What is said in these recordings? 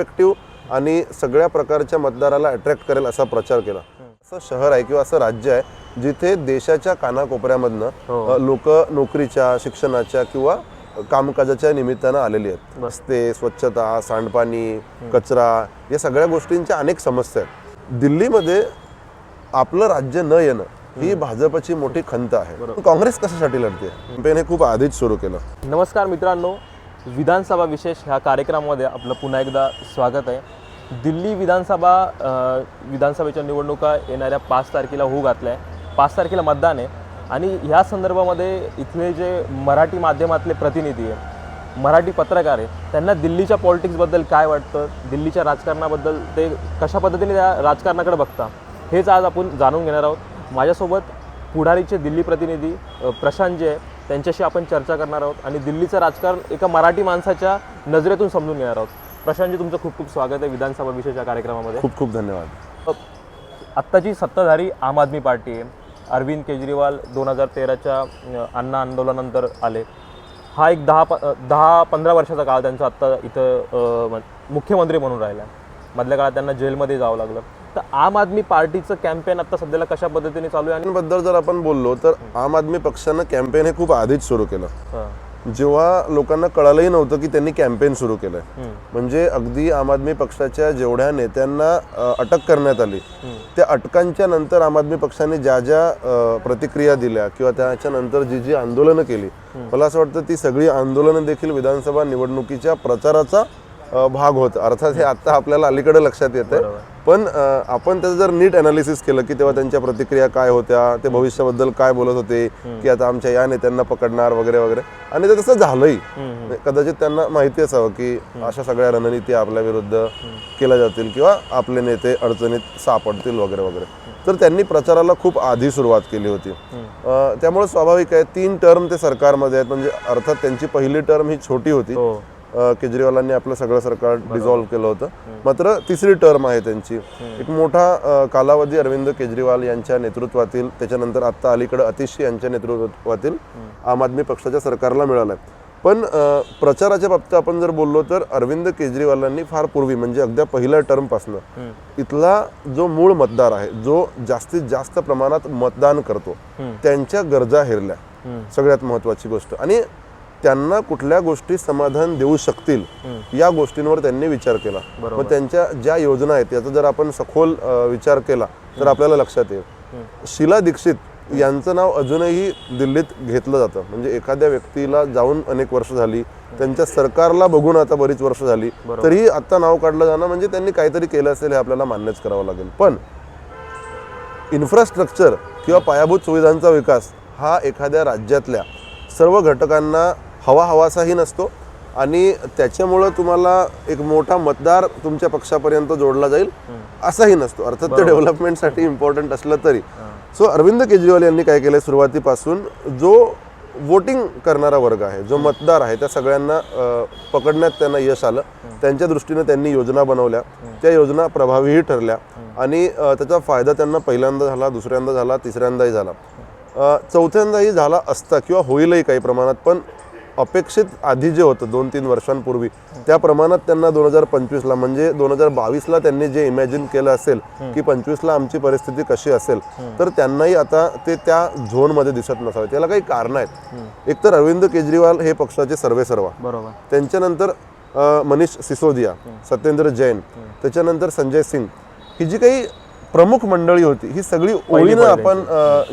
Effective आणि सगळ्या प्रकारच्या मतदाराला अट्रॅक्ट करेल असा प्रचार केला. असं शहर आहे किंवा असं राज्य आहे जिथे देशाच्या कानाकोपऱ्यामधनं लोक नोकरीच्या शिक्षणाच्या किंवा कामकाजाच्या निमित्तानं आलेली आहेत. रस्ते स्वच्छता सांडपाणी कचरा या सगळ्या गोष्टींच्या अनेक समस्या आहेत. दिल्लीमध्ये आपलं राज्य न येणं ही भाजपची मोठी खंत आहे. काँग्रेस कशासाठी लढते? कॅम्पेन हे खूप आधीच सुरू केलं. नमस्कार मित्रांनो. विधानसभा विशेष ह्या कार्यक्रमामध्ये आपलं पुन्हा एकदा स्वागत आहे. दिल्ली विधानसभा विधानसभेच्या निवडणुका येणाऱ्या पाच तारखेला होऊ घातल्या आहे. पाच तारखेला मतदान आहे. आणि ह्या संदर्भामध्ये इथले जे मराठी माध्यमातले प्रतिनिधी आहे मराठी पत्रकार आहे त्यांना दिल्लीच्या पॉलिटिक्सबद्दल काय वाटतं? दिल्लीच्या राजकारणाबद्दल ते कशा पद्धतीने त्या राजकारणाकडे बघता? हेच आज आपण जाणून घेणार आहोत. माझ्यासोबत पुढारीचे दिल्ली प्रतिनिधी प्रशांत जे आहे त्यांच्याशी आपण चर्चा करणार आहोत आणि दिल्लीचं राजकारण एका मराठी माणसाच्या नजरेतून समजून घेणार आहोत. प्रशांतजी तुमचं खूप खूप स्वागत आहे विधानसभा विशेष या कार्यक्रमामध्ये. खूप खूप धन्यवाद. आत्ताची सत्ताधारी आम आदमी पार्टी आहे. अरविंद केजरीवाल दोन हजार तेराच्या अण्णा आंदोलनानंतर आले. हा एक दहा प दहा पंधरा वर्षाचा काळ त्यांचा आत्ता इथं मुख्यमंत्री म्हणून राहिला मधल्या काळात त्यांना जेलमध्ये जावं लागलं. तर आम आदमी पार्टीचं कॅम्पेन आता सध्याला कशा पद्धतीने चालू आहे बद्दल जर आपण बोललो तर आम आदमी पक्षानं कॅम्पेन हे खूप आधीच सुरू केलं. हां. जेव्हा लोकांना कळालंही नव्हतं की त्यांनी कॅम्पेन सुरू केलंय. म्हणजे अगदी आम आदमी पक्षाच्या जेवढ्या नेत्यांना अटक करण्यात आली त्या अटकांच्या नंतर आम आदमी पक्षाने ज्या ज्या प्रतिक्रिया दिल्या किंवा त्याच्यानंतर जी जी आंदोलनं केली मला असं वाटतं ती सगळी आंदोलनं देखील विधानसभा निवडणुकीच्या प्रचाराचा भाग होत. अर्थात हे आता आपल्याला अलीकडे लक्षात येत आहे पण आपण त्याचं जर नीट अनालिसिस केलं की तेव्हा त्यांच्या प्रतिक्रिया काय होत्या ते भविष्याबद्दल काय बोलत होते की आता आमच्या या नेत्यांना पकडणार वगैरे वगैरे. आणि ते तसं झालंही. कदाचित त्यांना माहिती असावं की अशा सगळ्या रणनीती आपल्या विरुद्ध केल्या जातील किंवा आपले नेते अडचणीत सापडतील वगैरे वगैरे. तर त्यांनी प्रचाराला खूप आधी सुरुवात केली होती. त्यामुळे स्वाभाविक आहे तीन टर्म ते सरकारमध्ये आहेत. म्हणजे अर्थात त्यांची पहिली टर्म ही छोटी होती. हो. केजरीवालांनी आपलं सगळं सरकार डिझॉल्व्ह केलं होतं. मात्र तिसरी टर्म आहे त्यांची. एक मोठा कालावधी अरविंद केजरीवाल यांच्या नेतृत्वातील त्याच्यानंतर आत्ता अलीकडे अतिश यांच्या नेतृत्वातील आम आदमी पक्षाच्या सरकारला मिळाला आहे पण प्रचाराच्या बाबतीत आपण जर बोललो तर अरविंद केजरीवालांनी फार पूर्वी म्हणजे अगदी पहिल्या टर्मपासनं इथला जो मूळ मतदार आहे जो जास्तीत जास्त प्रमाणात मतदान करतो त्यांच्या गरजा हेरल्या. सगळ्यात महत्वाची गोष्ट. आणि त्यांना कुठल्या गोष्टी समाधान देऊ शकतील या गोष्टींवर त्यांनी विचार केला. मग त्यांच्या ज्या योजना आहेत याचा जर आपण सखोल अ, विचार केला तर आपल्याला लक्षात येईल. शीला दीक्षित यांचं नाव अजूनही दिल्लीत घेतलं जातं. म्हणजे एखाद्या व्यक्तीला जाऊन अनेक वर्ष झाली त्यांच्या सरकारला बघून आता बरीच वर्ष झाली तरीही आता नाव काढलं जाणं म्हणजे त्यांनी काहीतरी केलं असेल हे आपल्याला मान्यच करावं लागेल. पण इन्फ्रास्ट्रक्चर किंवा पायाभूत सुविधांचा विकास हा एखाद्या राज्यातल्या सर्व घटकांना हवा हवासाही नसतो आणि त्याच्यामुळं तुम्हाला एक मोठा मतदार तुमच्या पक्षापर्यंत जोडला जाईल असाही नसतो. अर्थात ते डेव्हलपमेंटसाठी इम्पॉर्टंट असलं तरी. सो अरविंद केजरीवाल यांनी काय केलं सुरुवातीपासून जो वोटिंग करणारा वर्ग आहे जो मतदार आहे त्या सगळ्यांना पकडण्यात त्यांना यश आलं. त्यांच्या दृष्टीने त्यांनी योजना बनवल्या. त्या योजना प्रभावीही ठरल्या. आणि त्याचा फायदा त्यांना पहिल्यांदा झाला दुसऱ्यांदा झाला तिसऱ्यांदाही झाला. चौथ्यांदाही झाला असता किंवा होईलही काही प्रमाणात पण अपेक्षित आधी जे होतं दोन तीन वर्षांपूर्वी त्या प्रमाणात त्यांना दोन हजार पंचवीसला म्हणजे दोन हजार बावीसला त्यांनी जे इमॅजिन केलं असेल की पंचवीसला आमची परिस्थिती कशी असेल तर त्यांनाही आता ते त्या झोनमध्ये दिसत नसावे त्याला काही कारणं आहेत. एकतर अरविंद केजरीवाल हे पक्षाचे सर्वे सर्वा. बरोबर. त्यांच्यानंतर मनीष सिसोदिया सत्येंद्र जैन त्याच्यानंतर संजय सिंग. ही जी काही प्रमुख मंडळी होती. ही सगळी ओळीनं आपण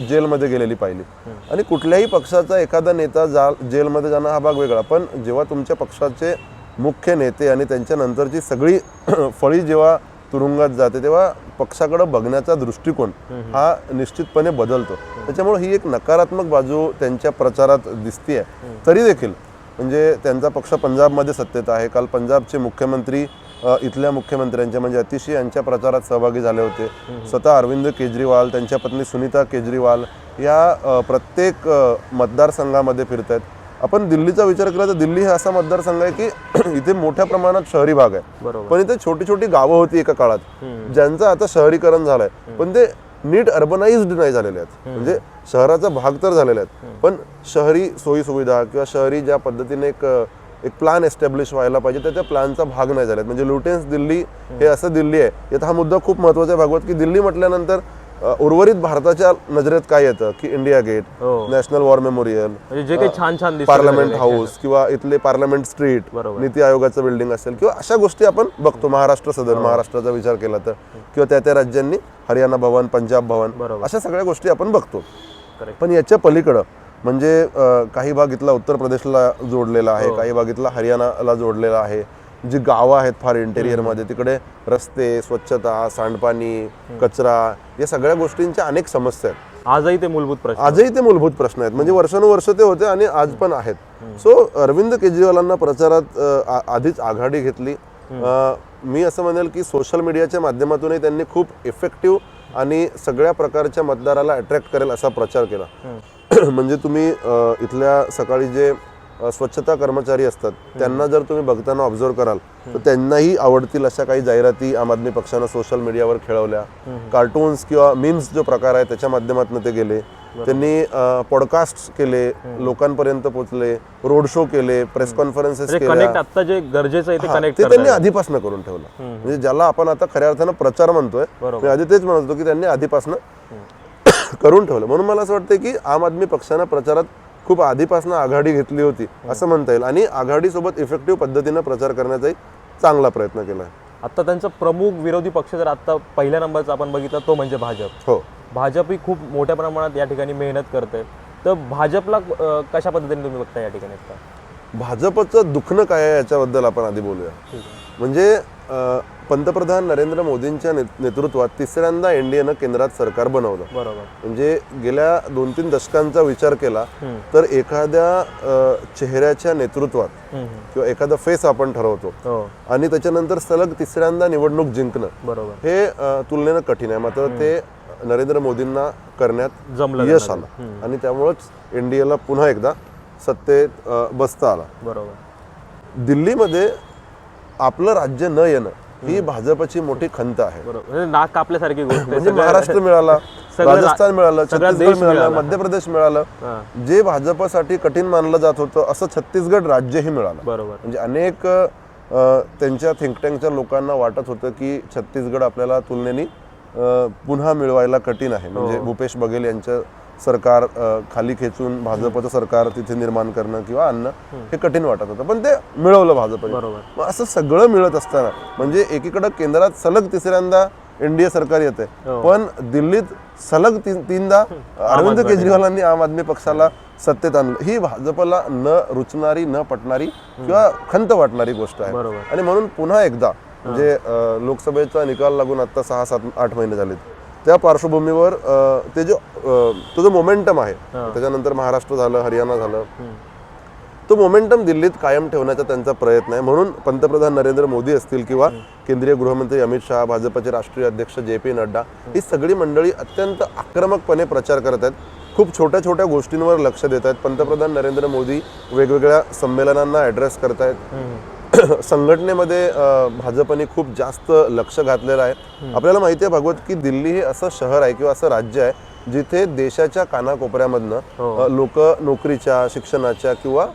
जेलमध्ये गेलेली पाहिली. आणि कुठल्याही पक्षाचा एखादा नेता जा जेलमध्ये जाणं हा भाग वेगळा. पण जेव्हा तुमच्या पक्षाचे मुख्य नेते आणि त्यांच्यानंतरची सगळी फळी जेव्हा तुरुंगात जाते तेव्हा पक्षाकडे बघण्याचा दृष्टिकोन हा निश्चितपणे बदलतो. त्याच्यामुळे ही एक नकारात्मक बाजू त्यांच्या प्रचारात दिसतीये. तरी देखील म्हणजे त्यांचा पक्ष पंजाबमध्ये सत्तेत आहे. काल पंजाबचे मुख्यमंत्री इथल्या मुख्यमंत्र्यांच्या म्हणजे अतिशय यांच्या प्रचारात सहभागी झाले होते. स्वतः अरविंद केजरीवाल त्यांच्या पत्नी सुनीता केजरीवाल या प्रत्येक मतदारसंघामध्ये फिरत आहेत आपण दिल्लीचा विचार केला तर दिल्ली हा असा मतदारसंघ आहे की इथे मोठ्या प्रमाणात शहरी भाग आहे. पण इथे छोटी छोटी गावं होती एका काळात. ज्यांचं आता शहरीकरण झालंय. पण ते नीट अर्बनाइज्ड नाही झालेले आहेत. म्हणजे शहराचा भाग तर झालेले आहेत. पण शहरी सोयी सुविधा किंवा शहरी ज्या पद्धतीने एक एक प्लॅन एस्टॅब्लिश व्हायला पाहिजे तर त्या प्लॅनचा भाग नाही झाल्यात म्हणजे लुटेन्स दिल्ली हे असं दिल्ली आहे यात हा मुद्दा खूप महत्त्वाचा आहे भागवत की दिल्ली म्हटल्यानंतर उर्वरित भारताच्या नजरेत काय येतं की इंडिया गेट हो नॅशनल वॉर मेमोरियल जे काही छान छान पार्लमेंट. हाऊस किंवा इथले पार्लमेंट स्ट्रीट बरोबर. नीती आयोगाचं बिल्डिंग असेल किंवा अशा गोष्टी आपण बघतो महाराष्ट्र हो. सदन महाराष्ट्राचा विचार केला तर किंवा त्या त्या राज्यांनी हरियाणा भवन पंजाब भवन. अशा सगळ्या गोष्टी आपण बघतो. पण याच्या पलीकडं म्हणजे काही भाग इथला उत्तर प्रदेशला जोडलेला आहे हो. काही भाग इथला हरियाणाला जोडलेला आहे. जी गावं आहेत फार इंटेरियरमध्ये तिकडे रस्ते स्वच्छता सांडपाणी कचरा या सगळ्या गोष्टींच्या अनेक समस्या आहेत. आजही ते मूलभूत प्रश्न आजही ते मूलभूत प्रश्न आहेत. म्हणजे वर्षानुवर्ष ते होते आणि आज पण आहेत. सो अरविंद केजरीवालांना प्रचारात आधीच आघाडी घेतली. मी असं म्हणेल की सोशल मीडियाच्या माध्यमातूनही त्यांनी खूप इफेक्टिव्ह आणि सगळ्या प्रकारच्या मतदाराला अट्रॅक्ट करेल असा प्रचार केला. म्हणजे तुम्ही इथल्या सकाळी जे स्वच्छता कर्मचारी असतात त्यांना जर तुम्ही बघताना ऑब्झर्व कराल तर त्यांनाही आवडतील अशा काही जाहिराती आम आदमी पक्षानं सोशल मीडियावर खेळवल्या. कार्टून्स किंवा मीम्स जो प्रकार आहे त्याच्या माध्यमातून ते गेले. त्यांनी पॉडकास्ट केले लोकांपर्यंत पोहोचले रोड शो केले प्रेस कॉन्फरन्सेस कनेक्ट आता जे गरजेचं आहे ते त्यांनी आधीपासून करून ठेवलं. म्हणजे ज्याला आपण आता खऱ्या अर्थानं प्रचार म्हणतोय आधी तेच म्हणत की त्यांनी आधीपासून करून ठेवलं. म्हणून मला असं वाटतं की आम आदमी पक्षानं प्रचारात खूप आधीपासून आघाडी घेतली होती असं म्हणता येईल. आणि आघाडीसोबत इफेक्टिव्ह पद्धतीनं प्रचार करण्याचाही चांगला प्रयत्न केला आहे. आता त्यांचा प्रमुख विरोधी पक्ष जर आता पहिल्या नंबरचा आपण बघितला तो म्हणजे भाजप. हो. भाजप ही खूप मोठ्या प्रमाणात या ठिकाणी मेहनत करते तर भाजपला कशा पद्धतीने तुम्ही बघता या ठिकाणी आता? भाजपचं दुखणं काय आहे याच्याबद्दल आपण आधी बोलूया. म्हणजे पंतप्रधान नरेंद्र मोदींच्या नेत- नेतृत्वात तिसऱ्यांदा एनडीएनं केंद्रात सरकार बनवलं. बरोबर. म्हणजे गेल्या दोन तीन दशकांचा विचार केला. तर एखाद्या चेहऱ्याच्या नेतृत्वात. किंवा एखादा फेस आपण ठरवतो हो. आणि त्याच्यानंतर सलग तिसऱ्यांदा निवडणूक जिंकणं बरोबर. हे तुलनेनं कठीण आहे. मात्र ते नरेंद्र मोदींना करण्यात जमलं यश. आलं. आणि त्यामुळंच एनडीएला पुन्हा एकदा सत्तेत बसता आला. बरोबर. दिल्लीमध्ये आपलं राज्य न येणं ही भाजपची मोठी खंत आहे. बरोबर. म्हणजे नाक कापल्यासारखी गोष्ट. म्हणजे महाराष्ट्र मिळाला राजस्थान मिळालं छत्तीसगड मिळालं. मध्य प्रदेश मिळालं. हा, जे भाजपसाठी कठीण मानलं जात होतं असं छत्तीसगड राज्यही मिळालं. बरोबर. म्हणजे अनेक त्यांच्या थिंक टँकच्या लोकांना वाटत होतं की छत्तीसगड आपल्याला तुलनेने पुन्हा मिळवायला कठीण आहे. म्हणजे भूपेश बघेल यांचं सरकार खाली खेचून भाजपचं सरकार तिथे निर्माण करणं किंवा आणणं हे कठीण वाटत होतं. पण ते मिळवलं भाजपने. बरोबर. मग असं सगळं मिळत असताना म्हणजे एकीकडं केंद्रात सलग तिसऱ्यांदा एनडीए सरकार येते. हो. पण दिल्लीत सलग तीन तीनदा अरविंद केजरीवालांनी आम आदमी पक्षाला सत्तेत आणलं. ही भाजपला न रुचणारी न पटणारी किंवा खंत वाटणारी गोष्ट आहे. बरोबर. आणि म्हणून पुन्हा एकदा म्हणजे लोकसभेचा निकाल लागून आता सहा सात आठ महिने झालेत त्या पार्श्वभूमीवर अं, ते जो अं, तो जो मोमेंटम आहे. त्याच्यानंतर महाराष्ट्र झालं हरियाणा झालं. तो मोमेंटम दिल्लीत कायम ठेवण्याचा त्यांचा प्रयत्न आहे म्हणून पंतप्रधान नरेंद्र मोदी असतील किंवा केंद्रीय गृहमंत्री अमित शहा भाजपचे राष्ट्रीय अध्यक्ष जे पी नड्डा ही सगळी मंडळी अत्यंत आक्रमकपणे प्रचार करत आहेत खूप छोट्या छोट्या गोष्टींवर लक्ष देत आहेत पंतप्रधान नरेंद्र मोदी वेगवेगळ्या संमेलनांना ॲड्रेस करतायत हम्म. संघटनेमध्ये भाजपने खूप जास्त लक्ष घातलेलं आहे. आपल्याला माहिती आहे भागवत की दिल्ली हे असं शहर आहे किंवा असं राज्य आहे जिथे देशाच्या कानाकोपऱ्यामधनं हो. लोक नोकरीच्या शिक्षणाच्या किंवा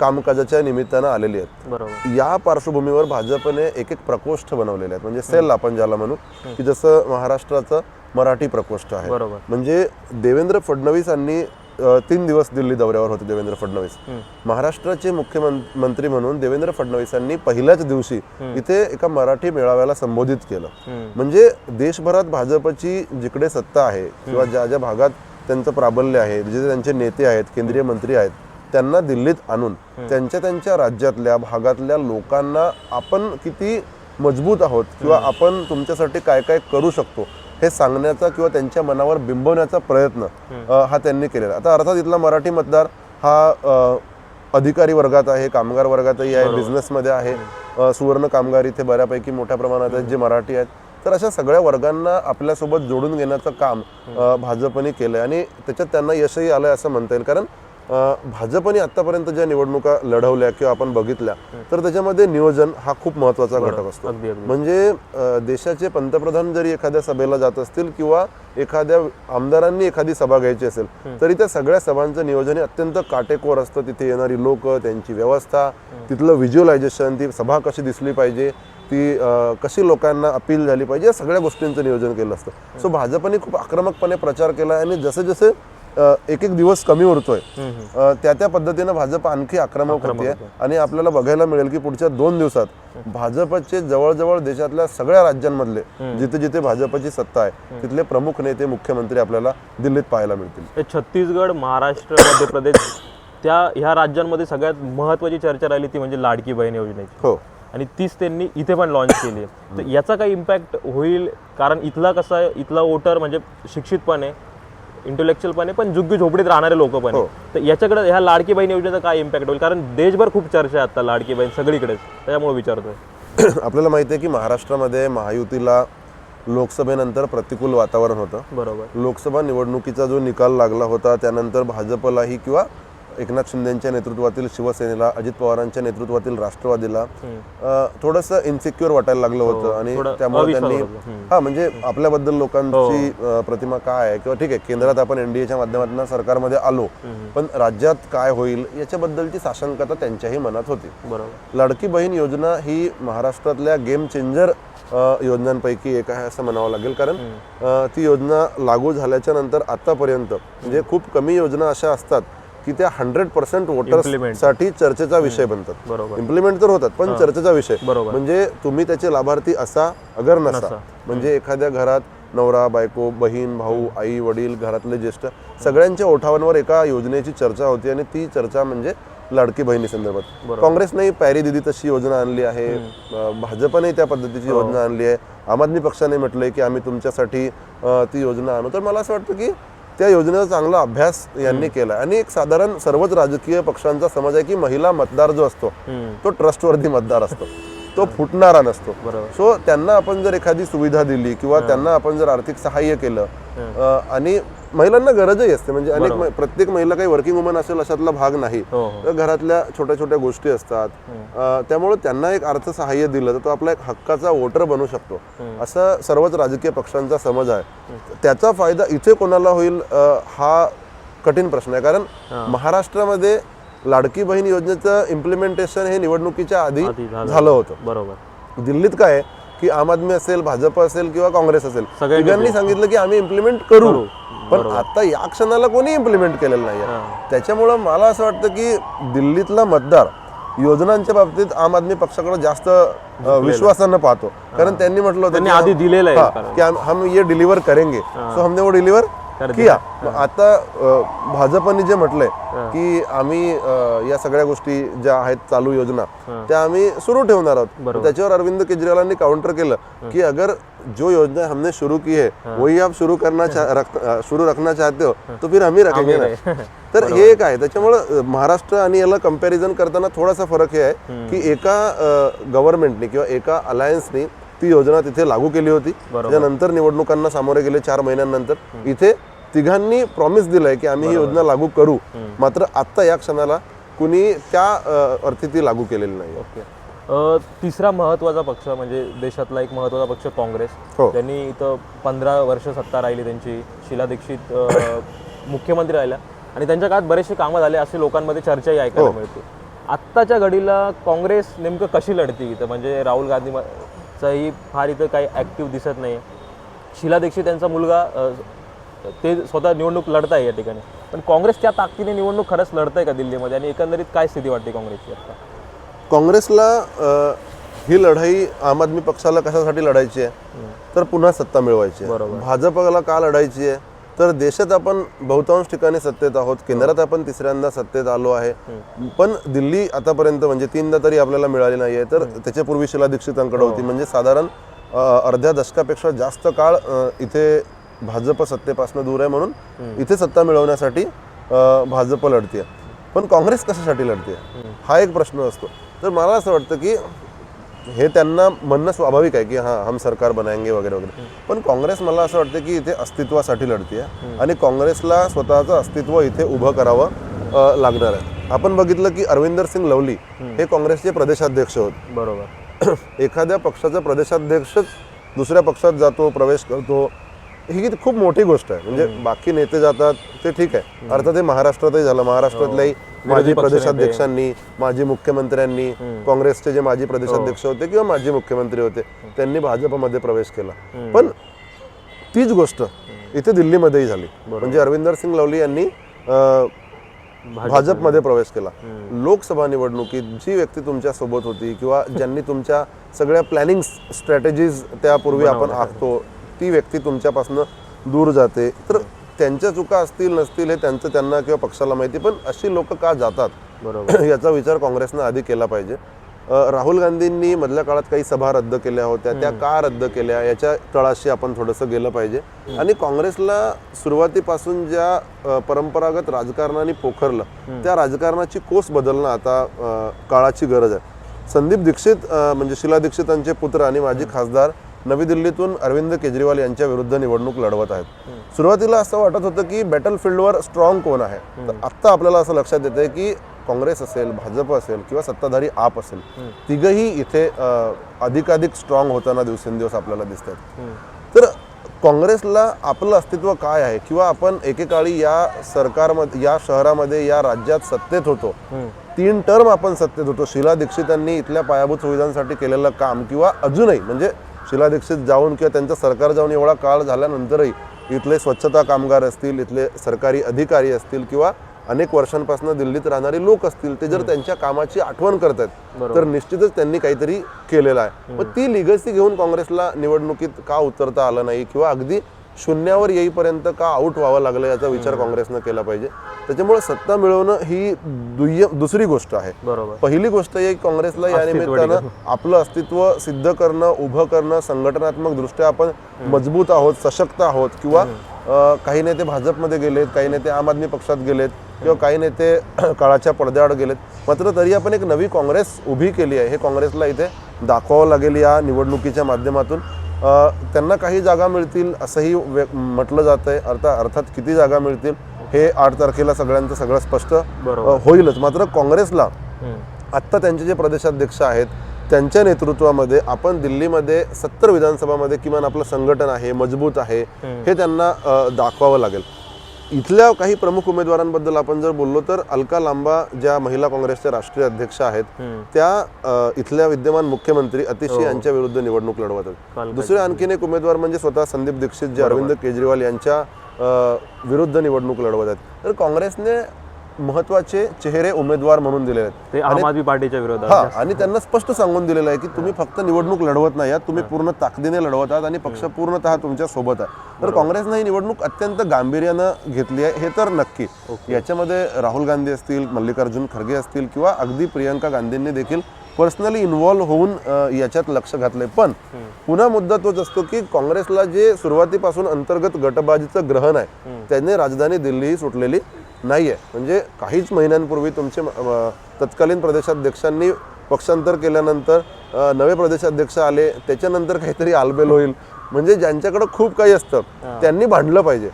कामकाजाच्या निमित्तानं आलेली आहेत. या पार्श्वभूमीवर भाजपने एक एक प्रकोष्ठ बनवलेले आहेत. म्हणजे सेल आपण ज्याला म्हणू की जसं महाराष्ट्राचं मराठी प्रकोष्ठ आहे. म्हणजे देवेंद्र फडणवीसांनी तीन दिवस दिल्ली दौऱ्यावर होते देवेंद्र फडणवीस. महाराष्ट्राचे मुख्यमंत्री म्हणून देवेंद्र फडणवीसांनी पहिल्याच दिवशी इथे एका मराठी मेळाव्याला संबोधित केलं. म्हणजे देशभरात भाजपची जिकडे सत्ता आहे किंवा ज्या ज्या भागात त्यांचं प्राबल्य आहे जिथे त्यांचे नेते आहेत केंद्रीय मंत्री आहेत त्यांना दिल्लीत आणून त्यांच्या त्यांच्या राज्यातल्या भागातल्या लोकांना आपण किती मजबूत आहोत किंवा आपण तुमच्यासाठी काय काय करू शकतो हे सांगण्याचा किंवा त्यांच्या मनावर बिंबवण्याचा प्रयत्न हा त्यांनी केलेला. आता अर्थात इथला मराठी मतदार हा अधिकारी वर्गात आहे कामगार वर्गातही आहे बिझनेसमध्ये आहे सुवर्ण कामगार इथे बऱ्यापैकी मोठ्या प्रमाणात आहेत जे मराठी आहेत. तर अशा सगळ्या वर्गांना आपल्यासोबत जोडून घेण्याचं काम भाजपने केलंय. आणि त्याच्यात त्यांना यशही आलंय असं म्हणता येईल. कारण भाजपने आतापर्यंत ज्या निवडणुका लढवल्या किंवा आपण बघितल्या तर त्याच्यामध्ये नियोजन हा खूप महत्त्वाचा घटक असतो. म्हणजे देशाचे पंतप्रधान जरी एखाद्या सभेला जात असतील किंवा एखाद्या आमदारांनी एखादी सभा घ्यायची असेल तरी त्या सगळ्या सभांचं नियोजन हे अत्यंत काटेकोर असतं. तिथे येणारी लोक त्यांची व्यवस्था तिथलं व्हिज्युअलायझेशन ती सभा कशी दिसली पाहिजे ती कशी लोकांना अपील झाली पाहिजे या सगळ्या गोष्टींचं नियोजन केलं असतं. सो भाजपने खूप आक्रमकपणे प्रचार केला आणि जसे जसे एक एक दिवस कमी उरतोय. त्या त्या पद्धतीनं भाजप आणखी आक्रमक होते. आणि आपल्याला बघायला मिळेल की पुढच्या दोन दिवसात भाजपचे जवळजवळ देशातल्या सगळ्या राज्यांमधले जिथे जिथे भाजपची सत्ता आहे तिथले प्रमुख नेते मुख्यमंत्री आपल्याला दिल्लीत पाहायला मिळतील. हे छत्तीसगड महाराष्ट्र मध्य प्रदेश त्या ह्या राज्यांमध्ये सगळ्यात महत्त्वाची चर्चा राहिली ती म्हणजे लाडकी बहीण योजनेची. हो. आणि तीच त्यांनी इथे पण लॉन्च केली आहे. तर याचा काही इम्पॅक्ट होईल? कारण इथला कसा आहे? इथला वोटर म्हणजे शिक्षित पण आहे. इंटेलेक्च्युअल पण आहे पण झुग्गी झोपडीत राहणारे लोक पण. आहे हो. तर याच्याकडे ह्या लाडकी बहीण योजनेचा काय इम्पॅक्ट होईल? कारण देशभर खूप चर्चा आहे आता लाडकी बहीण सगळीकडेच. त्याच्यामुळे विचारतोय. आपल्याला माहिती आहे की महाराष्ट्रामध्ये महायुतीला लोकसभेनंतर प्रतिकूल वातावरण होतं. बरोबर. लोकसभा निवडणुकीचा जो निकाल लागला होता त्यानंतर भाजपलाही किंवा एकनाथ शिंदेच्या नेतृत्वातील शिवसेनेला अजित पवारांच्या नेतृत्वातील राष्ट्रवादीला थोडंसं इन्सिक्युअर वाटायला लागलं होतं आणि हो, त्यामुळे त्यांनी. हा म्हणजे आपल्याबद्दल लोकांची हो. प्रतिमा काय आहे? किंवा ठीक आहे केंद्रात आपण एनडीएच्या माध्यमातून सरकारमध्ये आलो पण राज्यात काय होईल याच्याबद्दलची साशंकता त्यांच्याही मनात होती. बरोबर. लाडकी बहीण योजना ही महाराष्ट्रातल्या गेम चेंजर योजनांपैकी एक आहे असं म्हणावं लागेल. कारण ती योजना लागू झाल्याच्यानंतर आतापर्यंत म्हणजे खूप कमी योजना अशा असतात की त्या हंड्रेड पर्सेंट वोटर्स Implement. साठी चर्चेचा विषय बनतात. इम्प्लिमेंट तर होतात पण चर्चेचा विषय. बरोबर. म्हणजे तुम्ही त्याचे लाभार्थी असा अगर नसा. म्हणजे एखाद्या घरात नवरा बायको बहीण भाऊ आई वडील घरातले ज्येष्ठ सगळ्यांच्या ओठावांवर एका योजनेची चर्चा होती आणि ती चर्चा म्हणजे लाडकी बहिणी संदर्भात. काँग्रेसने पॅरी दिदी तशी योजना आणली आहे. भाजपने त्या पद्धतीची योजना आणली आहे. आम आदमी पक्षाने म्हटलंय की आम्ही तुमच्यासाठी ती योजना आणू. तर मला असं वाटतं की त्या योजनेचा चांगला अभ्यास यांनी केला. आणि एक साधारण सर्वच राजकीय पक्षांचा समज आहे की महिला मतदार जो असतो. तो ट्रस्टवर्दी मतदार असतो. तो फुटणारा नसतो. बरोबर. सो त्यांना आपण जर एखादी सुविधा दिली किंवा त्यांना आपण जर आर्थिक सहाय्य केलं आणि महिलांना गरजही असते. म्हणजे अनेक प्रत्येक महिला काही वर्किंग वुमन असेल अशातला भाग नाही. हो हो. तर घरातल्या छोट्या छोट्या गोष्टी असतात. अ, त्यामुळे त्यांना एक अर्थसहाय्य दिलं तर तो आपला एक हक्काचा वोटर बनू शकतो. असं सर्वच राजकीय पक्षांचा समज आहे. त्याचा फायदा इथे कोणाला होईल हा कठीण प्रश्न आहे. कारण महाराष्ट्रामध्ये लाडकी बहीण योजनेचं इम्प्लिमेंटेशन हे निवडणुकीच्या आधी झालं. होतं. बरोबर. दिल्लीत काय की आम आदमी असेल भाजप असेल किंवा काँग्रेस असेल. सगळ्यांनी सांगितलं की आम्ही इम्प्लिमेंट करू. पण आता या क्षणाला कोणी इम्प्लिमेंट केलेलं नाहीये. हा. त्याच्यामुळं मला असं वाटतं की दिल्लीतला मतदार योजनांच्या बाबतीत आम आदमी पक्षाकडे जास्त विश्वासानं पाहतो. कारण त्यांनी म्हटलं होतं आधी दिलेलं आहे. की हम- ये डिलिव्हर करेंगे. सो हमने वो डिलिव्हर किया आता भाजपने जे म्हटलंय की आम्ही या सगळ्या गोष्टी ज्या आहेत चालू योजना त्या आम्ही सुरू ठेवणार आहोत. त्याच्यावर अरविंद केजरीवालांनी काउंटर केलं की अगर जो योजना हमने शुरू की है वही आप शुरू करना शुरू रखना चाहते हो तो फिर हम ही रखेंगे ना. तर हे एक आहे. त्याच्यामुळं महाराष्ट्र आणि याला कंपॅरिझन करताना थोडासा फरक हे आहे की एका गव्हर्नमेंटने किंवा एका अलायन्सने ती योजना तिथे लागू केली होती. त्यानंतर निवडणुकांना सामोरे गेले चार महिन्यानंतर. इथे तिघांनी प्रॉमिस दिलंय की आम्ही ही योजना लागू करू. मात्र आत्ता या क्षणाला कुणी त्या अर्थी ती लागू केलेली नाही. ओके. तिसरा महत्त्वाचा पक्ष म्हणजे देशातला एक महत्त्वाचा पक्ष काँग्रेस. हो. त्यांनी इथं पंधरा वर्ष सत्ता राहिली त्यांची. शिला दीक्षित मुख्यमंत्री राहिल्या. आणि त्यांच्या काळात बरेचसे कामं झाले असे लोकांमध्ये चर्चाही ऐकायला मिळते. आत्ताच्या घडीला काँग्रेस नेमकं कशी लढते इथं? म्हणजे राहुल गांधीचाही फार इथं काही ॲक्टिव्ह दिसत नाही शिला दीक्षित यांचा मुलगा ते स्वतः निवडणूक लढताय या ठिकाणी. पण काँग्रेस त्या ताकदीने निवडणूक खरंच लढतंय का दिल्लीमध्ये? आणि एकंदरीत काय स्थिती वाटते काँग्रेसची आता? काँग्रेसला ही लढाई आम आदमी पक्षाला कशासाठी लढायची आहे? तर पुन्हा सत्ता मिळवायची आहे. बरोबर. भाजपला का लढायची आहे? तर देशात आपण बहुतांश ठिकाणी सत्तेत आहोत. केंद्रात आपण तिसऱ्यांदा सत्तेत आलो आहे. पण दिल्ली आतापर्यंत म्हणजे तीनदा तरी आपल्याला मिळाली नाही आहे तर त्याच्यापूर्वी शिला दीक्षितांकडे होती. म्हणजे साधारण अर्ध्या दशकापेक्षा जास्त काळ इथे भाजप सत्तेपासून दूर आहे म्हणून इथे सत्ता मिळवण्यासाठी भाजप लढते पण काँग्रेस कशासाठी लढते हा एक प्रश्न असतो. तर मला असं वाटतं की हे त्यांना म्हणणं स्वाभाविक आहे की हां हम सरकार बनाएंगे वगैरे वगैरे. पण काँग्रेस मला असं वाटतं की इथे अस्तित्वासाठी लढते आणि काँग्रेसला स्वतःचं अस्तित्व इथे उभं करावं लागणार आहे. आपण बघितलं की अरविंदर सिंग लवली हे काँग्रेसचे प्रदेशाध्यक्ष होते. बरोबर. एखाद्या पक्षाचा प्रदेशाध्यक्षच दुसऱ्या पक्षात जातो प्रवेश करतो ही खूप मोठी गोष्ट आहे. म्हणजे बाकी नेते जातात ते ठीक आहे. अर्थात हे महाराष्ट्रातही झालं. महाराष्ट्रातल्याही माजी पक्षनेते. प्रदेशाध्यक्षांनी माजी मुख्यमंत्र्यांनी काँग्रेसचे जे माजी प्रदेशाध्यक्ष होते किंवा माजी मुख्यमंत्री होते त्यांनी भाजपमध्ये प्रवेश केला. पण तीच गोष्ट इथे दिल्लीमध्येही झाली. म्हणजे अरविंदर सिंग लवली यांनी भाजपमध्ये. प्रवेश केला. लोकसभा निवडणुकीत जी व्यक्ती तुमच्यासोबत होती किंवा ज्यांनी तुमच्या सगळ्या प्लॅनिंग स्ट्रॅटेजीज त्यापूर्वी आपण आखतो ती व्यक्ती तुमच्यापासून दूर जाते. तर त्यांच्या चुका असतील नसतील हे त्यांचं त्यांना किंवा पक्षाला माहिती पण अशी लोक का जातात? बरोबर. याचा विचार काँग्रेसनं आधी केला पाहिजे. राहुल गांधींनी मधल्या काळात काही सभा रद्द केल्या होत्या. त्या का रद्द केल्या? याच्या तळाशी आपण थोडंसं गेलं पाहिजे. आणि काँग्रेसला सुरुवातीपासून ज्या परंपरागत राजकारणाने पोखरलं त्या राजकारणाची कोस बदलणं आता काळाची गरज आहे. संदीप दीक्षित म्हणजे शिला दीक्षितांचे पुत्र आणि माजी खासदार नवी दिल्लीतून अरविंद केजरीवाल यांच्या विरुद्ध निवडणूक लढवत आहेत. सुरुवातीला असं वाटत होतं की बॅटल फील्डवर स्ट्रॉंग कोण आहे? तर आत्ता आपल्याला असं लक्षात येतंय की काँग्रेस असेल भाजप असेल किंवा सत्ताधारी आप असेल तिघही इथे अधिकाधिक स्ट्रॉंग होताना दिवसेंदिवस आपल्याला दिसत आहेत तर काँग्रेसला आपलं अस्तित्व काय आहे? किंवा आपण एकेकाळी या सरकारमध्ये या शहरामध्ये या राज्यात सत्तेत होतो. तीन टर्म आपण सत्तेत होतो. शिला दीक्षितांनी इथल्या पायाभूत सुविधांसाठी केलेलं काम किंवा अजूनही म्हणजे शिला दीक्षित जाऊन किंवा त्यांचं सरकार जाऊन एवढा काळ झाल्यानंतरही इथले स्वच्छता कामगार असतील इथले सरकारी अधिकारी असतील किंवा अनेक वर्षांपासून दिल्लीत राहणारे लोक असतील ते जर त्यांच्या कामाची आठवण करतात तर निश्चितच त्यांनी काहीतरी केलेलं आहे. मग ती लिगसी घेऊन काँग्रेसला निवडणुकीत का उतरता आलं नाही? किंवा अगदी शून्यावर येईपर्यंत का आऊट व्हावं लागलं याचा विचार काँग्रेसनं केला पाहिजे. त्याच्यामुळे सत्ता मिळवणं ही दुय्यम दुसरी गोष्ट आहे. बरोबर. पहिली गोष्ट की काँग्रेसला या निमित्तानं आपलं अस्तित्व सिद्ध करणं उभं करणं संघटनात्मक दृष्ट्या आपण मजबूत आहोत सशक्त आहोत किंवा काही नेते भाजपमध्ये गेलेत काही नेते आम आदमी पक्षात गेलेत किंवा काही नेते काळाच्या पडद्याआड गेलेत. मात्र तरी आपण एक नवी काँग्रेस उभी केली आहे. हे काँग्रेसला इथे दाखवावं लागेल या निवडणुकीच्या माध्यमातून. त्यांना काही जागा मिळतील असंही व्य- म्हटलं जात आहे अर्थात अर्थात किती जागा मिळतील हे आठ तारखेला सगळ्यांचं सगळं स्पष्ट होईलच. मात्र काँग्रेसला. आत्ता त्यांचे जे प्रदेशाध्यक्ष आहेत त्यांच्या नेतृत्वामध्ये आपण दिल्लीमध्ये सत्तर विधानसभामध्ये किमान आपलं संघटन आहे मजबूत आहे हे त्यांना दाखवावं लागेल. इथल्या काही प्रमुख उमेदवारांबद्दल आपण जर बोललो तर अलका लांबा ज्या महिला काँग्रेसच्या राष्ट्रीय अध्यक्ष आहेत. त्या अ, इथल्या विद्यमान मुख्यमंत्री अतिशय यांच्या विरुद्ध निवडणूक लढवत आहेत. काल दुसरे आणखीन एक उमेदवार म्हणजे स्वतः संदीप दीक्षित जे अरविंद केजरीवाल यांच्या अ, विरुद्ध निवडणूक लढवत आहेत. तर काँग्रेसने महत्त्वाचे चेहरे उमेदवार म्हणून दिलेले आहेत. ते आम आदमी पार्टीच्या विरोधात हा आणि त्यांना स्पष्ट सांगून दिलेलं आहे की तुम्ही फक्त निवडणूक लढवत नाही आहात तुम्ही पूर्ण ताकदीने लढवत आहात आणि पक्ष पूर्णतः तुमच्यासोबत आहे. तर काँग्रेसनं ही निवडणूक अत्यंत गांभीर्यानं घेतली आहे हे तर नक्की. याच्यामध्ये राहुल गांधी असतील मल्लिकार्जुन खरगे असतील किंवा अगदी प्रियंका गांधींनी देखील पर्सनली इन्व्हॉल्व्ह होऊन याच्यात लक्ष घातलंय. पण पुन्हा मुद्दा तोच असतो की काँग्रेसला जे सुरुवातीपासून अंतर्गत गटबाजीचं ग्रहण आहे त्याने राजधानी दिल्लीही सुटलेली. नाहीये. म्हणजे काहीच महिन्यांपूर्वी तुमचे तत्कालीन प्रदेशाध्यक्षांनी पक्षांतर केल्यानंतर नवे प्रदेशाध्यक्ष आले त्याच्यानंतर काहीतरी आलबेल होईल. म्हणजे ज्यांच्याकडे खूप काही असतं त्यांनी भांडलं पाहिजे.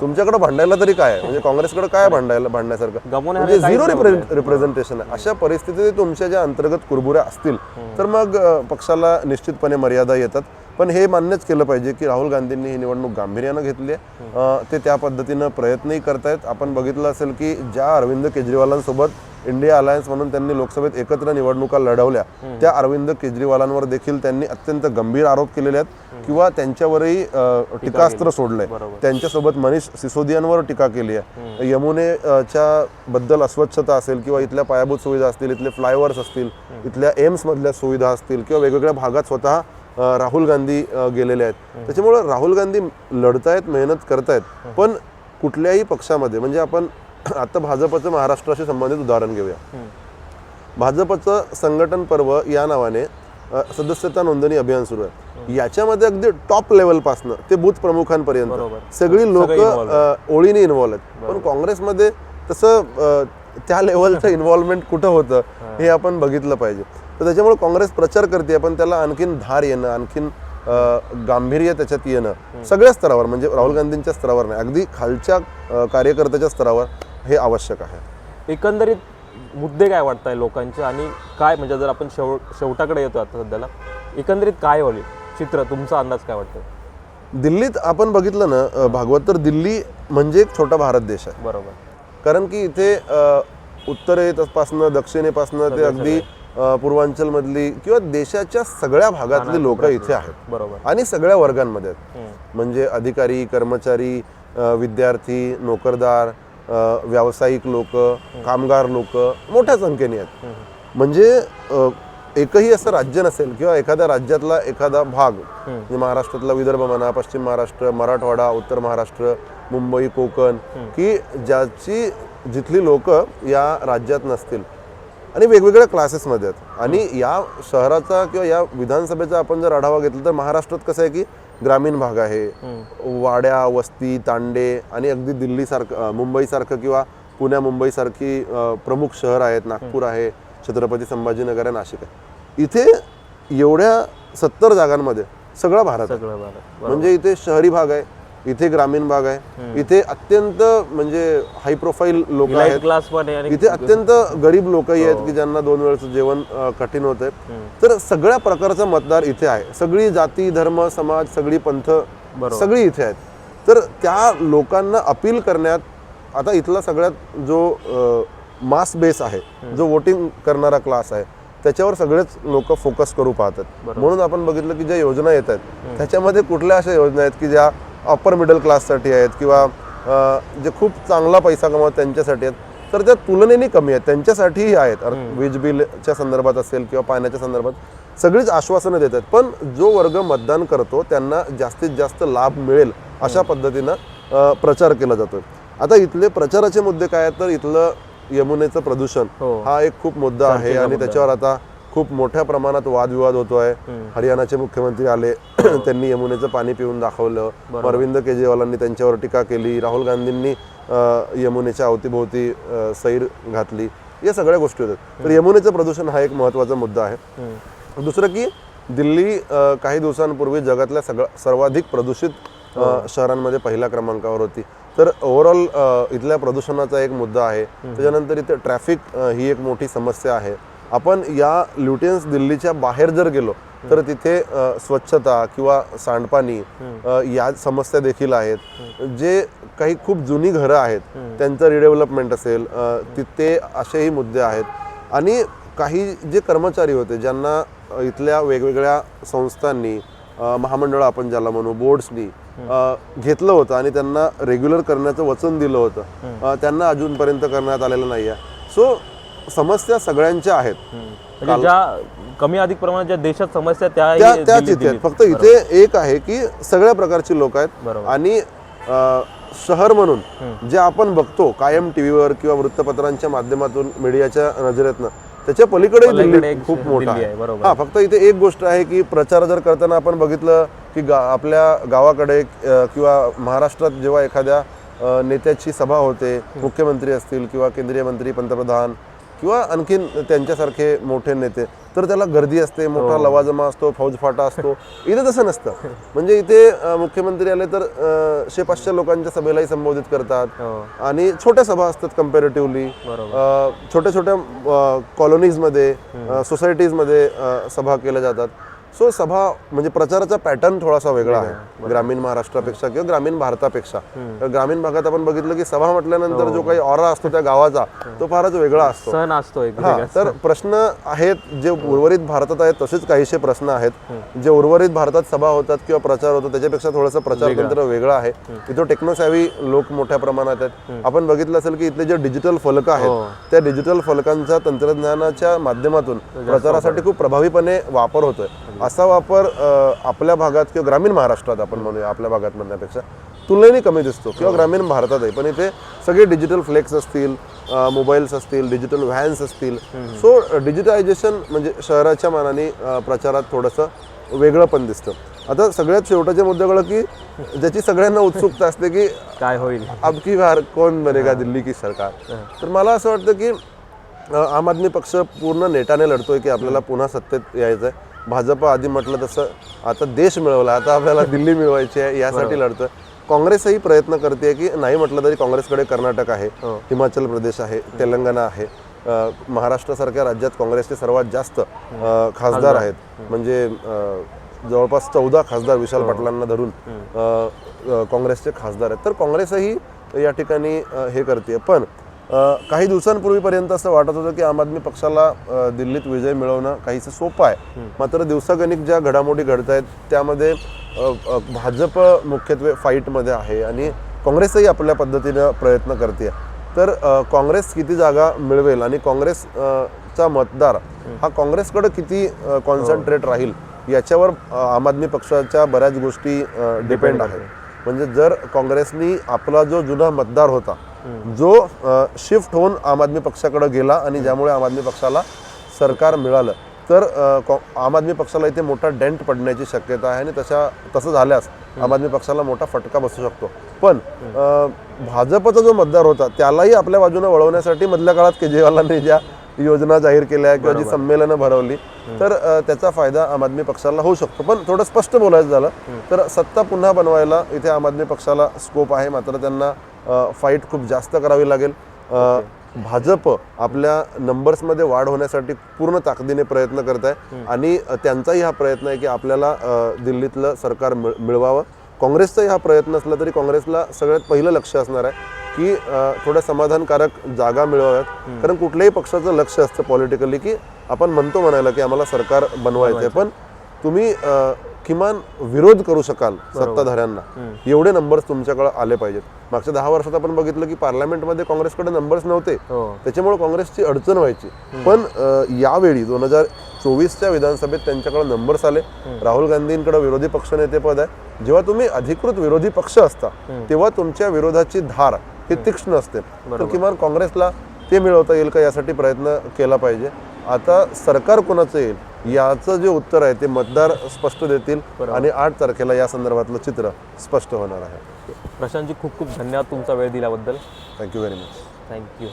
तुमच्याकडे भांडायला तरी काय आहे? म्हणजे काँग्रेसकडे काय भांडायला भांडण्यासारखं? म्हणजे झिरो नाही. रिप्रेझेंटेशन आहे. अशा परिस्थितीत तुमच्या ज्या अंतर्गत कुरबुऱ्या असतील तर मग पक्षाला निश्चितपणे मर्यादा येतात. पण हे मान्यच केलं पाहिजे की राहुल गांधींनी ही निवडणूक गांभीर्यानं घेतली आहे. ते त्या पद्धतीनं प्रयत्नही करतायत. आपण बघितलं असेल की ज्या अरविंद केजरीवालांसोबत इंडिया अलायन्स म्हणून त्यांनी लोकसभेत एकत्र निवडणुका लढवल्या त्या अरविंद केजरीवालांवर देखील त्यांनी अत्यंत गंभीर आरोप केलेले आहेत किंवा त्यांच्यावरही टीकास्त्र सोडलंय. त्यांच्यासोबत मनीष सिसोदियांवर टीका केली आहे. यमुने अ, च्या बद्दल अस्वच्छता असेल किंवा इथल्या पायाभूत सुविधा असतील इथले फ्लायओव्हर्स असतील इथल्या एम्स मधल्या सुविधा असतील किंवा वेगवेगळ्या भागात स्वतः राहुल गांधी गेलेले आहेत. त्याच्यामुळे राहुल गांधी लढतायत मेहनत करतायत. पण कुठल्याही पक्षामध्ये म्हणजे आपण आता भाजपचं महाराष्ट्राशी संबंधित उदाहरण घेऊया. भाजपचं संघटन पर्व या नावाने सदस्यता नोंदणी अभियान सुरू आहे. याच्यामध्ये अगदी टॉप लेवलपासनं ते बूथ प्रमुखांपर्यंत. सगळी लोक ओळीने इन्व्हॉल्व आहेत. पण काँग्रेसमध्ये तसं त्या लेवलचं इन्व्हॉल्वमेंट कुठं होतं हे आपण बघितलं पाहिजे. तर त्याच्यामुळे काँग्रेस प्रचार करते पण त्याला आणखीन धार येणं आणखीन गांभीर्य त्याच्यात येणं सगळ्या स्तरावर म्हणजे राहुल गांधींच्या स्तरावर नाही अगदी खालच्या कार्यकर्त्याच्या स्तरावर हे आवश्यक आहे. एकंदरीत मुद्दे काय वाटत आहे लोकांचे आणि काय म्हणजे जर आपण शेव शेवटाकडे येतो आता सध्याला एकंदरीत काय होईल? चित्र तुमचा अंदाज काय वाटतं दिल्लीत आपण बघितलं ना भागवत तर दिल्ली म्हणजे एक छोटा भारत देश आहे. बरोबर. कारण की इथे उत्तरेपासनं दक्षिणेपासनं ते अगदी पूर्वांचलमधली किंवा देशाच्या सगळ्या भागातली लोक इथे आहेत. बरोबर. आणि सगळ्या वर्गांमध्ये आहेत. म्हणजे अधिकारी कर्मचारी विद्यार्थी नोकरदार व्यावसायिक लोक कामगार लोक मोठ्या संख्येने आहेत. म्हणजे एकही असं राज्य नसेल किंवा एखाद्या राज्यातला एखादा भाग म्हणजे महाराष्ट्रातला विदर्भ म्हणा पश्चिम महाराष्ट्र मराठवाडा उत्तर महाराष्ट्र मुंबई कोकण की ज्याची जिथली लोक या राज्यात नसतील आणि वेगवेगळ्या क्लासेसमध्ये आहेत. आणि या शहराचा किंवा या विधानसभेचा आपण जर आढावा घेतला तर महाराष्ट्रात कसं आहे की ग्रामीण भाग आहे. वाड्या वस्ती तांडे आणि अगदी दिल्लीसारखं मुंबईसारखं किंवा पुण्या मुंबईसारखी प्रमुख शहर आहेत. नागपूर आहे छत्रपती संभाजीनगर आहे नाशिक आहे. इथे एवढ्या सत्तर जागांमध्ये सगळा भारत आहे. सगळं भारत म्हणजे इथे शहरी भाग आहे इथे ग्रामीण भाग आहे. इथे अत्यंत म्हणजे हाय प्रोफाईल लोक आहेत. क्लास पण आहे इथे अत्यंत गरीब लोकही आहेत की ज्यांना दोन वेळचं जेवण कठीण होत आहे तर सगळ्या प्रकारचा मतदार इथे आहे. सगळी जाती धर्म समाज सगळी पंथ सगळी इथे आहेत. तर त्या लोकांना अपील करण्यात आता इथला सगळ्यात जो मास बेस आहे जो वोटिंग करणारा क्लास आहे त्याच्यावर सगळेच लोक फोकस करू पाहतात. म्हणून आपण बघितलं की ज्या योजना येत आहेत त्याच्यामध्ये कुठल्या अशा योजना आहेत की ज्या अप्पर मिडल क्लाससाठी आहेत किंवा जे खूप चांगला पैसा कमवत त्यांच्यासाठी आहेत तर त्या तुलनेने कमी आहेत. त्यांच्यासाठीही आहेत. वीज बिलच्या संदर्भात असेल किंवा पाण्याच्या संदर्भात सगळीच आश्वासनं देतात. पण जो वर्ग मतदान करतो त्यांना जास्तीत जास्त लाभ मिळेल अशा पद्धतीनं प्रचार केला जातो आता इथले प्रचाराचे मुद्दे काय आहेत? तर इथलं यमुनेचं प्रदूषण हो. हा एक खूप मुद्दा आहे आणि त्याच्यावर आता खूप मोठ्या प्रमाणात वादविवाद होतोय. हरियाणाचे मुख्यमंत्री आले. त्यांनी यमुनेचं पाणी पिऊन दाखवलं. अरविंद केजरीवालांनी त्यांच्यावर टीका केली. राहुल गांधींनी यमुनेच्या अवतीभोवती सैर घातली. या सगळ्या गोष्टी होतात तर यमुनेचं प्रदूषण हा एक महत्त्वाचा मुद्दा आहे. दुसरं की दिल्ली काही दिवसांपूर्वी जगातल्या सगळ्या सर्वाधिक प्रदूषित अ, शहरांमध्ये पहिल्या क्रमांकावर होती. तर ओव्हरऑल इथल्या प्रदूषणाचा एक मुद्दा आहे. त्याच्यानंतर इथे ट्रॅफिक ही एक मोठी समस्या आहे. आपण या ल्युटियन्स दिल्लीच्या बाहेर जर गेलो तर तिथे स्वच्छता किंवा सांडपाणी या समस्या देखील आहेत. जे काही खूप जुनी घरं आहेत त्यांचं रिडेव्हलपमेंट असेल तिथे असेही मुद्दे आहेत. आणि काही जे कर्मचारी होते ज्यांना इथल्या वेगवेगळ्या संस्थांनी महामंडळ आपण ज्याला म्हणू बोर्ड्सनी घेतलं होतं आणि त्यांना रेग्युलर करण्याचं वचन दिलं होतं. त्यांना अजूनपर्यंत करण्यात आलेलं नाही आहे सो समस्या सगळ्यांच्या आहेत. म्हणजे ज्या कमी अधिक प्रमाणात ज्या देशात समस्या त्या त्या त्याच इथे आहेत. फक्त इथे एक आहे की सगळ्या प्रकारची लोक आहेत. आणि शहर म्हणून जे आपण बघतो कायम टीव्हीवर किंवा वृत्तपत्रांच्या माध्यमातून मीडियाच्या नजरेतनं त्याच्या पलीकडे दिल्ली खूप मोठा आहे. हा फक्त इथे एक गोष्ट आहे की प्रचार जर करताना आपण बघितलं की गा आपल्या गावाकडे किंवा महाराष्ट्रात जेव्हा एखाद्या नेत्याची सभा होते मुख्यमंत्री असतील किंवा केंद्रीय मंत्री पंतप्रधान किंवा आणखीन त्यांच्यासारखे मोठे नेते तर त्याला गर्दी असते मोठा लवाजमा असतो फौजफाटा असतो. इथे तसं नसतं. म्हणजे इथे मुख्यमंत्री आले तर शे पाचशे लोकांच्या सभेलाही संबोधित करतात. हो. आणि छोट्या सभा असतात कम्पॅरेटिव्हली. छोट्या छोट्या कॉलनीजमध्ये सोसायटीजमध्ये सभा केल्या जातात. सो सभा म्हणजे प्रचाराचा पॅटर्न थोडासा वेगळा आहे. ग्रामीण महाराष्ट्रापेक्षा किंवा ग्रामीण भारतापेक्षा. तर ग्रामीण भागात आपण बघितलं की सभा म्हटल्यानंतर जो काही ऑरा असतो त्या गावाचा तो फारच वेगळा असतो. सण असतो हा तर प्रश्न आहेत जे उर्वरित भारतात आहेत तसेच काहीशे प्रश्न आहेत. जे उर्वरित भारतात सभा होतात किंवा प्रचार होतो त्याच्यापेक्षा थोडंसं प्रचार तंत्र वेगळं आहे. इथं टेक्नोसॅव्ही लोक मोठ्या प्रमाणात आहेत. आपण बघितलं असेल की इथले जे डिजिटल फलक आहेत त्या डिजिटल फलकांचा तंत्रज्ञानाच्या माध्यमातून प्रचारासाठी खूप प्रभावीपणे वापर होतोय. असा वापर आपल्या भागात किंवा ग्रामीण महाराष्ट्रात आपण म्हणूया आपल्या भागात म्हणण्यापेक्षा तुलनेने कमी दिसतो किंवा ग्रामीण भारतातही पण इथे सगळे डिजिटल फ्लेक्स असतील मोबाईल्स असतील डिजिटल व्हॅन्स असतील. सो डिजिटायझेशन म्हणजे शहराच्या मानाने प्रचारात थोडंसं वेगळं पण दिसतं. आता सगळ्यात शेवटाच्या मुद्द्याकडं की ज्याची सगळ्यांना उत्सुकता असते की काय होईल? अब की बार कौन बनेगा दिल्ली की सरकार? तर मला असं वाटतं की आम आदमी पक्ष पूर्ण नेटाने लढतोय की आपल्याला पुन्हा सत्तेत यायचं आहे भाजप आधी म्हटलं तसं आता देश मिळवला आता आपल्याला दिल्ली मिळवायची आहे यासाठी लढतोय. काँग्रेसही प्रयत्न करते की नाही म्हटलं तरी काँग्रेसकडे कर्नाटक आहे हो. हिमाचल प्रदेश आहे तेलंगणा आहे. महाराष्ट्रासारख्या राज्यात काँग्रेसचे सर्वात जास्त खासदार आहेत. म्हणजे जवळपास चौदा खासदार विशाल पाटलांना धरून काँग्रेसचे खासदार आहेत. तर काँग्रेसही या ठिकाणी हे करते. पण काही दिवसांपूर्वीपर्यंत असं वाटत होतं की आम आदमी पक्षाला दिल्लीत विजय मिळवणं काहीसं सोपं आहे. मात्र दिवसागणिक ज्या घडामोडी घडत आहेत त्यामध्ये भाजप मुख्यत्वे फाईटमध्ये आहे आणि काँग्रेसही आपल्या पद्धतीनं प्रयत्न करते तर काँग्रेस किती जागा मिळवेल आणि काँग्रेस अ, चा मतदार हा काँग्रेसकडे किती कॉन्सन्ट्रेट राहील याच्यावर आम आदमी पक्षाच्या बऱ्याच गोष्टी डिपेंड आहेत. म्हणजे जर काँग्रेसनी आपला जो जुना मतदार होता जो शिफ्ट होऊन आम आदमी पक्षाकडे गेला आणि ज्यामुळे आम आदमी पक्षाला सरकार मिळालं तर आम आदमी पक्षाला इथे मोठा डेंट पडण्याची शक्यता आहे आणि तशा तसं झाल्यास आम आदमी पक्षाला मोठा फटका बसू शकतो. पण भाजपचा जो मतदार होता त्यालाही आपल्या बाजूने वळवण्यासाठी मधल्या काळात केजरीवालांनी ज्या योजना जाहीर केल्या किंवा जी संमेलनं भरवली तर त्याचा फायदा आम आदमी पक्षाला होऊ शकतो. पण थोडं स्पष्ट बोलायचं झालं तर सत्ता पुन्हा बनवायला इथे आम आदमी पक्षाला स्कोप आहे मात्र त्यांना फाईट खूप जास्त करावी लागेल. भाजप आपल्या नंबर्समध्ये वाढ होण्यासाठी पूर्ण ताकदीने प्रयत्न करत आहे. आणि त्यांचाही हा प्रयत्न आहे की आपल्याला दिल्लीतलं सरकार मिळ मिळवावं. काँग्रेसचाही हा प्रयत्न असला तरी काँग्रेसला सगळ्यात पहिलं लक्ष असणार आहे की थोड्या समाधानकारक जागा मिळवाव्यात. कारण कुठल्याही पक्षाचं लक्ष असतं पॉलिटिकली की आपण म्हणतो म्हणायला की आम्हाला सरकार बनवायचं आहे पण तुम्ही किमान विरोध करू शकाल सत्ताधाऱ्यांना. एवढे नंबर्स तुमच्याकडे आले पाहिजेत. मागच्या दहा वर्षात आपण बघितलं की पार्लमेंटमध्ये काँग्रेसकडे नंबर्स नव्हते. हो. त्याच्यामुळे काँग्रेसची अडचण व्हायची. पण यावेळी दोन हजार चोवीसच्या विधानसभेत त्यांच्याकडे नंबर्स आले. राहुल गांधींकडे विरोधी पक्षनेतेपद आहे. जेव्हा तुम्ही अधिकृत विरोधी पक्ष असता तेव्हा तुमच्या विरोधाची धार ही तीक्ष्ण असते. तर किमान काँग्रेसला ते मिळवता येईल का यासाठी प्रयत्न केला पाहिजे. आता सरकार कोणाचं येईल? याचं जे उत्तर आहे ते मतदार स्पष्ट देतील आणि आठ तारखेला या संदर्भातलं चित्र स्पष्ट होणार आहे. प्रशांतजी खूप खूप धन्यवाद तुमचा वेळ दिल्याबद्दल. थँक्यू व्हेरी मच थँक्यू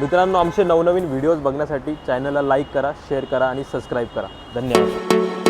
मित्रांनो आमचे नवनवीन व्हिडिओज बघण्यासाठी चॅनलला लाईक करा शेअर करा आणि सबस्क्राईब करा. धन्यवाद.